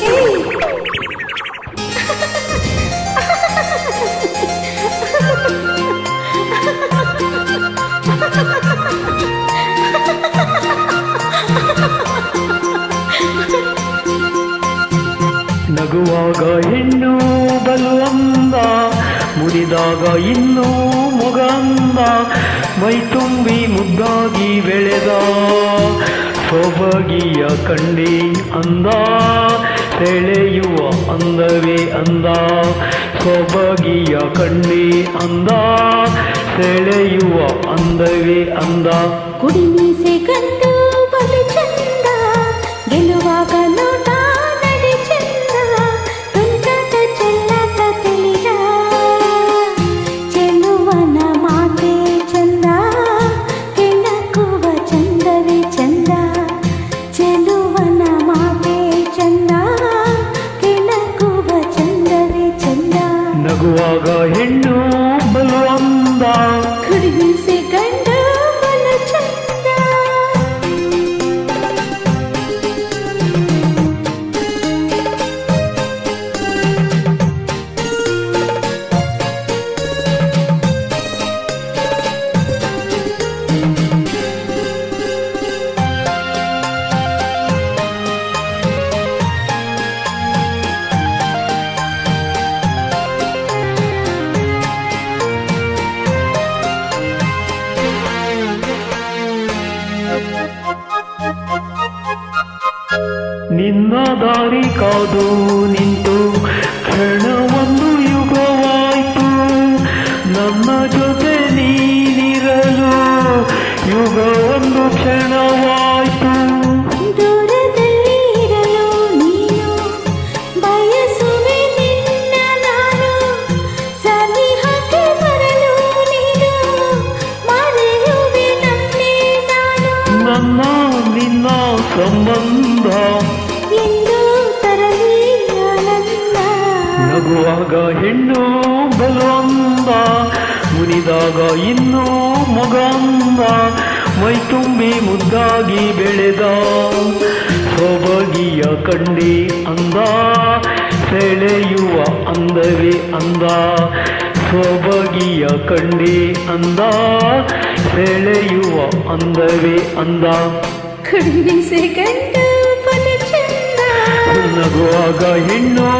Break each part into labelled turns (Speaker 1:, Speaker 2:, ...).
Speaker 1: ನಗುವಾಗ ಹೆಣ್ಣು ಬಲು ಮುರಿದಾಗ ಇನ್ನೂ ಮುಗಂದ ಮೈ ತುಂಬಿ ಮುದ್ದಾಗಿ ಬೆಳೆದ ಸೊಬಗಿಯ ಕಂಡಿ ಅಂದ. ಸೆಳೆಯುವ ಅಂದವೇ ಅಂದ ಸೊಬಗಿಯ ಕಣ್ಣಿ ಅಂದ ಸೆಳೆಯುವ ಅಂದವೇ ಅಂದ.
Speaker 2: ಕುಡಿಮೀಸೆ ಕಂಡು ಬಲು ಚಂದ ಗೆಲ್ಲುವಾಗ
Speaker 1: ನಗುವಾಗ ಹೆಣ್ಣು ನಿನ್ನ ದಾರಿ ಕಾದು ನಿಂತು ಕ್ಷಣವೊಂದು ಯುಗವಾಯಿತು. ನಮ್ಮ ಜೊತೆ ನಗುವಾಗ ಹೆಣ್ಣು ಬಲು ಅಂದ ಮುನಿದಾಗ ಇನ್ನೂ ಮಗಂದ ಮೈ ತುಂಬಿ ಮುದ್ದಾಗಿ ಬೆಳೆದ. ಸೊಬಗಿಯ ಕಂಡಿ ಅಂದ ಸೆಳೆಯುವ ಅಂದವೇ ಅಂದ. ಸೊಬಗಿಯ ಕಂಡಿ ಅಂದ ಸೆಳೆಯುವ ಅಂದವೇ ಅಂದ.
Speaker 2: ಕುಡಿಸೆ ಗಂಡು ಬಲು ಚಂದ.
Speaker 1: ನಗುವಾಗ ಹೆಣ್ಣು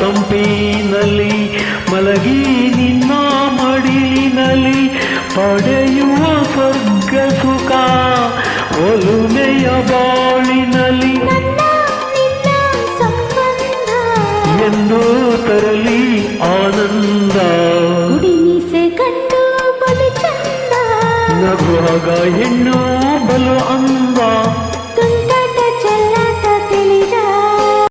Speaker 1: ತಂಪಿನಲ್ಲಿ ಮಲಗಿ ನಿನ್ನ ಮಡಿಲಿನಲ್ಲಿ ಪಡೆಯುವ ಸ್ವರ್ಗ ಸುಖ ಒಲುಮೆಯ ಬಾಳಿನಲ್ಲಿ ಎಂದು ತರಲಿ ಆನಂದ. ನಗುವಾಗ ಹೆಣ್ಣು ಬಲು ಅಂದ.